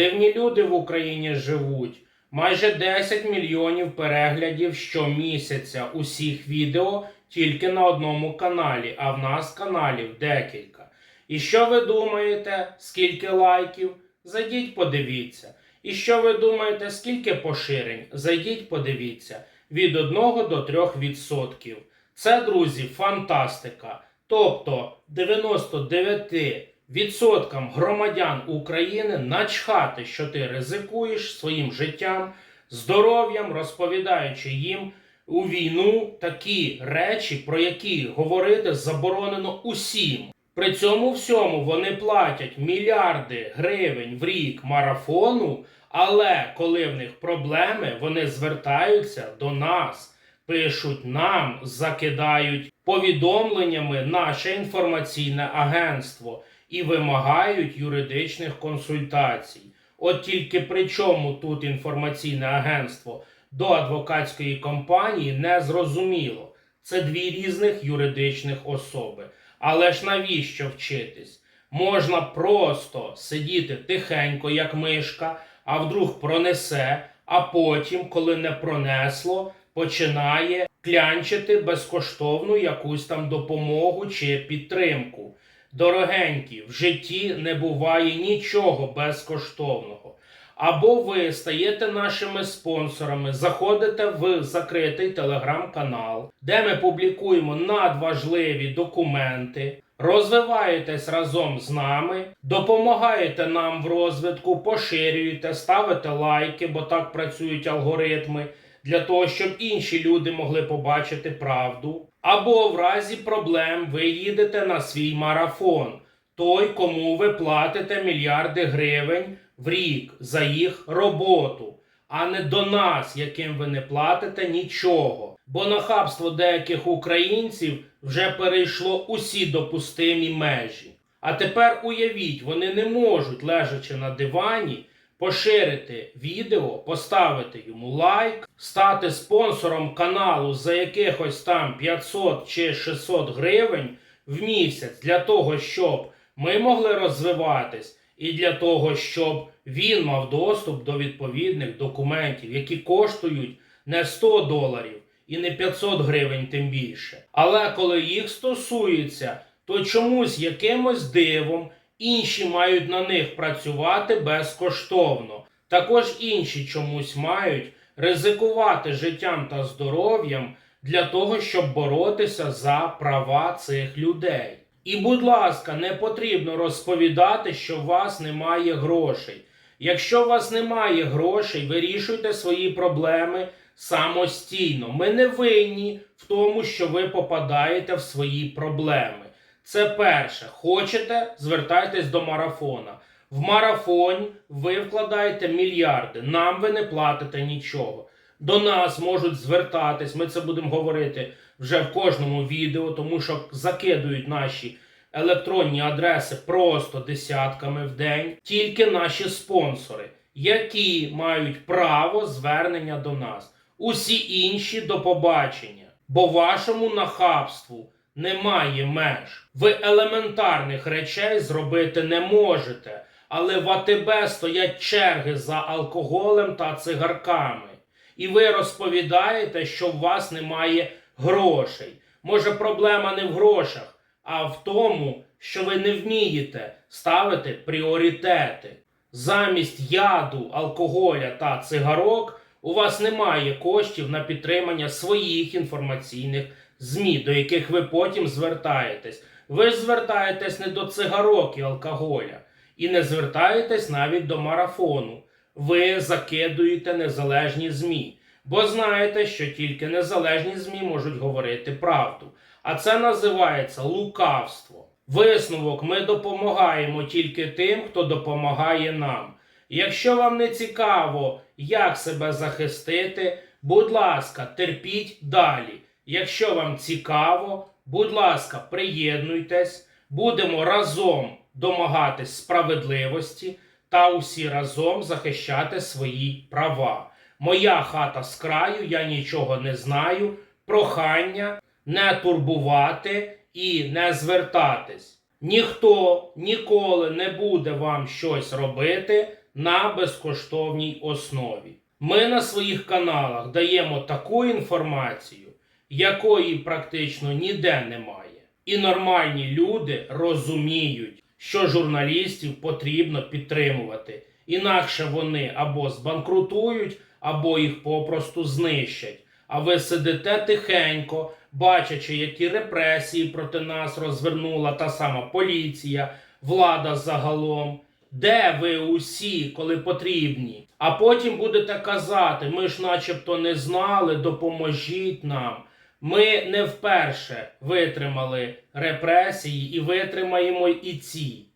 Дивні люди в Україні живуть. Майже 10 мільйонів переглядів щомісяця усіх відео тільки на одному каналі, а в нас каналів декілька. І що ви думаєте, скільки лайків? Зайдіть, подивіться. І що ви думаєте, скільки поширень? Зайдіть, подивіться. Від 1 до 3 відсотків. Це, друзі, фантастика. Тобто 99 відсоткам громадян України начхати, що ти ризикуєш своїм життям, здоров'ям, розповідаючи їм у війну такі речі, про які говорити заборонено усім. При цьому всьому вони платять мільярди гривень в рік марафону, але коли в них проблеми, вони звертаються до нас, пишуть нам, закидають повідомленнями наше інформаційне агентство і вимагають юридичних консультацій. От тільки при чому тут інформаційне агентство до адвокатської компанії не зрозуміло. Це дві різних юридичних особи. Але ж навіщо вчитись? Можна просто сидіти тихенько, як мишка, а вдруг пронесе, а потім, коли не пронесло, починає клянчити безкоштовну якусь там допомогу чи підтримку. Дорогенькі, в житті не буває нічого безкоштовного. Або ви стаєте нашими спонсорами, заходите в закритий телеграм-канал, де ми публікуємо надважливі документи, розвиваєтесь разом з нами, допомагаєте нам в розвитку, поширюєте, ставите лайки, бо так працюють алгоритми, для того, щоб інші люди могли побачити правду. Або в разі проблем ви їдете на свій марафон, той, кому ви платите мільярди гривень в рік за їх роботу, а не до нас, яким ви не платите нічого. Бо нахабство деяких українців вже перейшло усі допустимі межі. А тепер уявіть, вони не можуть, лежачи на дивані, поширити відео, поставити йому лайк, стати спонсором каналу за якихось там 500 чи 600 гривень в місяць для того, щоб ми могли розвиватись, і для того, щоб він мав доступ до відповідних документів, які коштують не 100 доларів і не 500 гривень, тим більше. Але коли їх стосується, то чомусь якимось дивом інші мають на них працювати безкоштовно. Також інші чомусь мають ризикувати життям та здоров'ям для того, щоб боротися за права цих людей. І, будь ласка, не потрібно розповідати, що у вас немає грошей. Якщо у вас немає грошей, вирішуйте свої проблеми самостійно. Ми не винні в тому, що ви попадаєте в свої проблеми. Це перше. Хочете, звертайтесь до марафона. В марафон ви вкладаєте мільярди. Нам ви не платите нічого. До нас можуть звертатись. Ми це будемо говорити вже в кожному відео, тому що закидують наші електронні адреси просто десятками в день. Тільки наші спонсори, які мають право звернення до нас. Усі інші до побачення. Бо вашому нахабству немає меж. Ви елементарних речей зробити не можете, але в АТБ стоять черги за алкоголем та цигарками. І ви розповідаєте, що у вас немає грошей. Може, проблема не в грошах, а в тому, що ви не вмієте ставити пріоритети. Замість яду, алкоголя та цигарок у вас немає коштів на підтримання своїх інформаційних ЗМІ, до яких ви потім звертаєтесь. Ви звертаєтесь не до цигарок і алкоголя, і не звертаєтесь навіть до марафону. Ви закидуєте незалежні ЗМІ, бо знаєте, що тільки незалежні ЗМІ можуть говорити правду. А це називається лукавство. Висновок ми допомагаємо тільки тим, хто допомагає нам. Якщо вам не цікаво, як себе захистити, будь ласка, терпіть далі. Якщо вам цікаво, будь ласка, приєднуйтесь, будемо разом домагатись справедливості та усі разом захищати свої права. Моя хата з краю, я нічого не знаю. Прохання не турбувати і не звертатись. Ніхто ніколи не буде вам щось робити на безкоштовній основі. Ми на своїх каналах даємо таку інформацію, якої практично ніде немає. І нормальні люди розуміють, що журналістів потрібно підтримувати, інакше вони або збанкрутують, або їх попросту знищать. А ви сидите тихенько, бачачи, які репресії проти нас розвернула та сама поліція, влада загалом. Де ви усі, коли потрібні? А потім будете казати: ми ж, начебто, не знали, допоможіть нам. Ми не вперше витримали репресії і витримаємо і ці.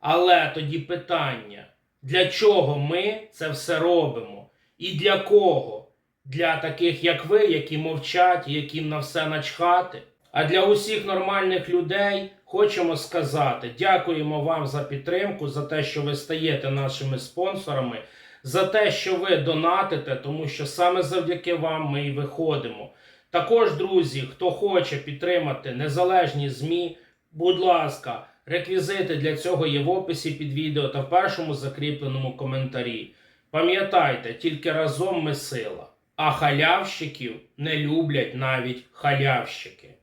Але тоді питання: для чого ми це все робимо? І для кого? Для таких, як ви, які мовчать, яким на все начхати. А для усіх нормальних людей хочемо сказати: дякуємо вам за підтримку, за те, що ви стаєте нашими спонсорами, за те, що ви донатите, тому що саме завдяки вам ми і виходимо. Також, друзі, хто хоче підтримати незалежні ЗМІ, будь ласка, реквізити для цього є в описі під відео та в першому закріпленому коментарі. Пам'ятайте, тільки разом ми сила. А халявщиків не люблять навіть халявщики.